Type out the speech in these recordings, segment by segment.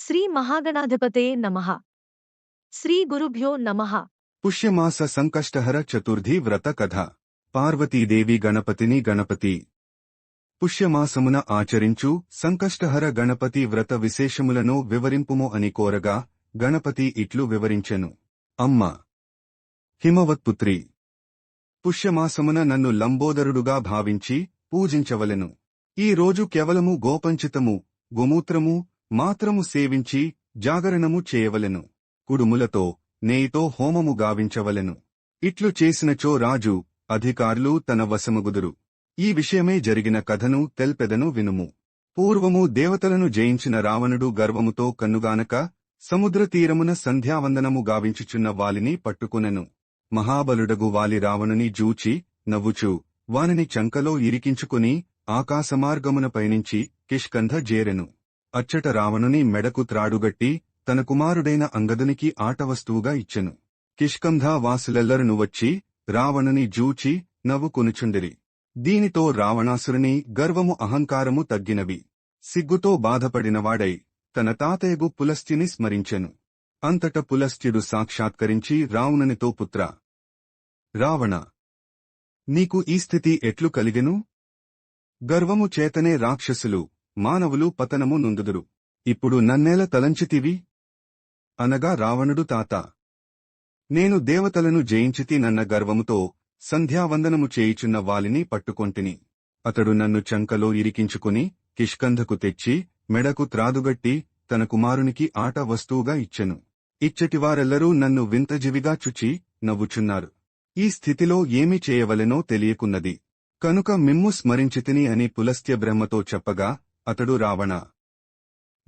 శ్రీ మహాగణాధిపతే నమ. శ్రీ గురుభ్యో నమ. పుష్యమాస సంకష్టహర చతుర్థి వ్రత కథ. పార్వతీదేవి గణపతిని గణపతి. పుష్యమాసమున ఆచరించు సంకష్టహర గణపతి వ్రత విశేషములను వివరింపుము అని కోరగా గణపతి ఇట్లు వివరించెను. అమ్మ! హిమవత్పుత్రి! పుష్యమాసమున నన్ను లంబోదరుడుగా భావించి పూజించవలెను. ఈ రోజు కేవలము గోపంచితము గోమూత్రము మాత్రము సేవించి జాగరణము చేయవలెను. కుడుములతో నేయితో హోమము గావించవలెను. ఇట్లు చేసినచో రాజు అధికారులు తన వశముగుదురు. ఈ విషయమే జరిగిన కథను తెల్పెదను వినుము. పూర్వము దేవతలను జయించిన రావణుడు గర్వముతో కన్నుగానక సముద్ర తీరమున సంధ్యావందనము గావించుచున్న వాలిని పట్టుకునెను. మహాబలుడగు వాలి రావణుని జూచి నవ్వుచు వానిని చంకలో ఇరికించుకుని ఆకాశమార్గమున పయనించి కిష్కంధ జేరెను. అచ్చట రావణుని మెడకు త్రాడుగట్టి తన కుమారుడైన అంగదునికి ఆటవస్తువుగా ఇచ్చెను. కిష్కంధా వాసులెల్లరును వచ్చి రావణుని జూచి నవ్వుకొనుచుండిరి. దీనితో రావణాసురుని గర్వము అహంకారము తగ్గినవి. సిగ్గుతో బాధపడినవాడై తన తాతయ్యగు పులస్త్యుని స్మరించెను. అంతట పులస్త్యుడు సాక్షాత్కరించి రావణునితో పుత్ర రావణ నీకు ఈ స్థితి ఎట్లు కలిగెను? గర్వము చేతనే రాక్షసులు మానవులు పతనము నొందుదురు. ఇప్పుడు నన్నేల తలంచితివి? అనగా రావణుడు తాత. నేను దేవతలను జయించితి నన్న గర్వముతో సంధ్యావందనము చేయుచున్న వాలిని పట్టుకొంటిని. అతడు నన్ను చంకలో ఇరికించుకుని కిష్కంధకు తెచ్చి మెడకు త్రాదుగట్టి తన కుమారునికి ఆట వస్తువుగా ఇచ్చెను. ఇచ్చటివారెల్లరూ నన్ను వింతజివిగా చుచి నవ్వుచున్నారు. ఈ స్థితిలో ఏమి చేయవలెనో తెలియకున్నది. కనుక మిమ్ము స్మరించితిని అని పులస్త్య బ్రహ్మతో చెప్పగా అతడు రావణ.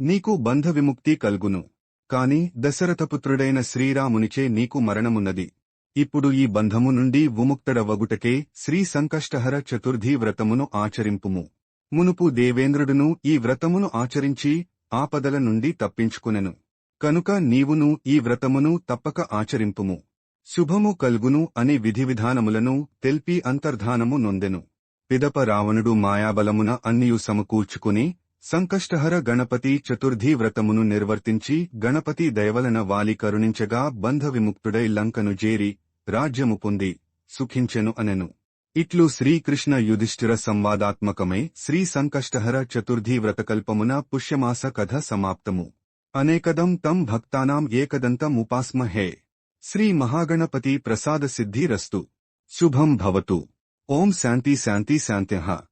నీకు బంధ విముక్తి కల్గును. కాని దశరథపుత్రుడైన శ్రీరామునిచే నీకు మరణమున్నది. ఇప్పుడు ఈ బంధము నుండి విముక్తడవగుటకే శ్రీ సంకష్టహర చతుర్థి వ్రతమును ఆచరింపుము. మునుపు దేవేంద్రుడును ఈ వ్రతమును ఆచరించి ఆపదల నుండి తప్పించుకునెను. కనుక నీవును ఈ వ్రతమును తప్పక ఆచరింపుము. శుభము కల్గును అని విధివిధానములను తెల్పి అంతర్ధానము నొందెను. పిదప రావణుడు మాయాబలమున అన్నియు సమకూర్చుకుని సంకష్టహర గణపతి చతుర్థి వ్రతమును నిర్వర్తించి గణపతి దయవలన వాలి కరుణించగా బంధ విముక్తుడై లంకను జేరి రాజ్యము పొంది సుఖించెను అనెను. ఇట్లు శ్రీకృష్ణ యుధిష్ఠిర సంవాదాత్మకమై శ్రీ సంకష్టహర చతుర్థి వ్రతకల్పమున పుష్యమాస కథ సమాప్తము. అనేకదం తం భక్తానాం ఏకదంతముపాస్మహే శ్రీ మహాగణపతి ప్రసాద సిద్ధిరస్తు శుభం భవతు. ఓం శాంతి శాంతి శాంత్యః.